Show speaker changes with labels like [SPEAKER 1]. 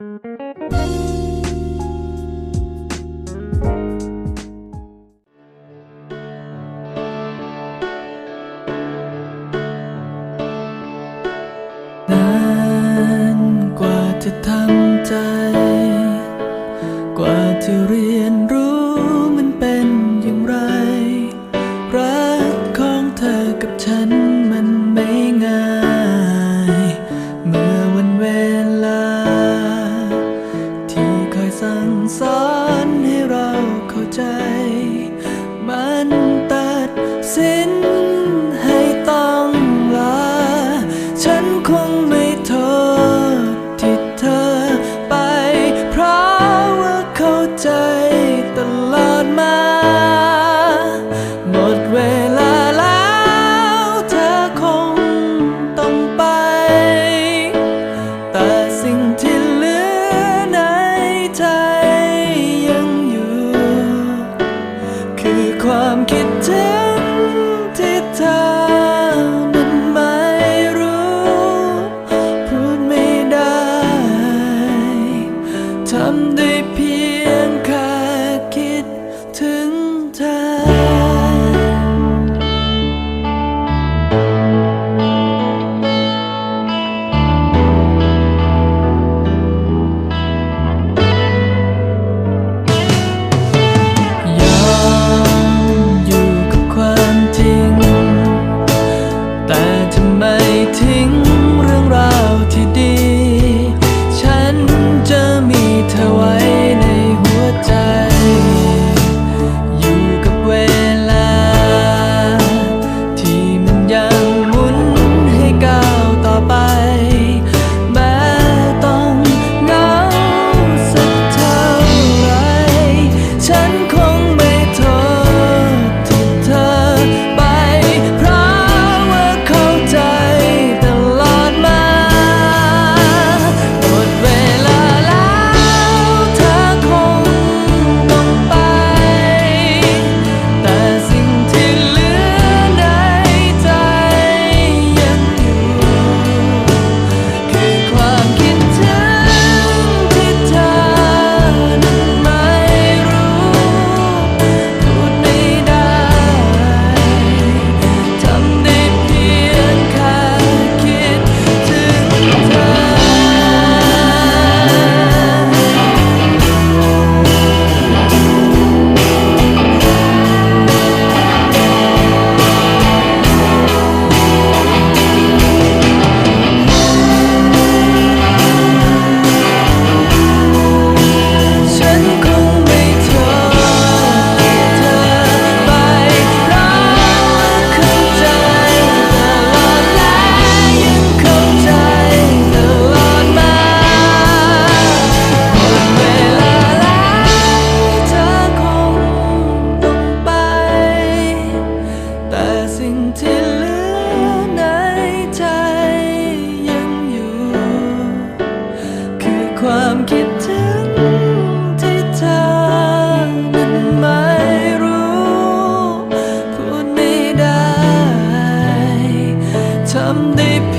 [SPEAKER 1] Thank you. ความคิดถึง ความคิดถึงที่เธอนั้นไม่รู้ พูดไม่ได้ ทำได้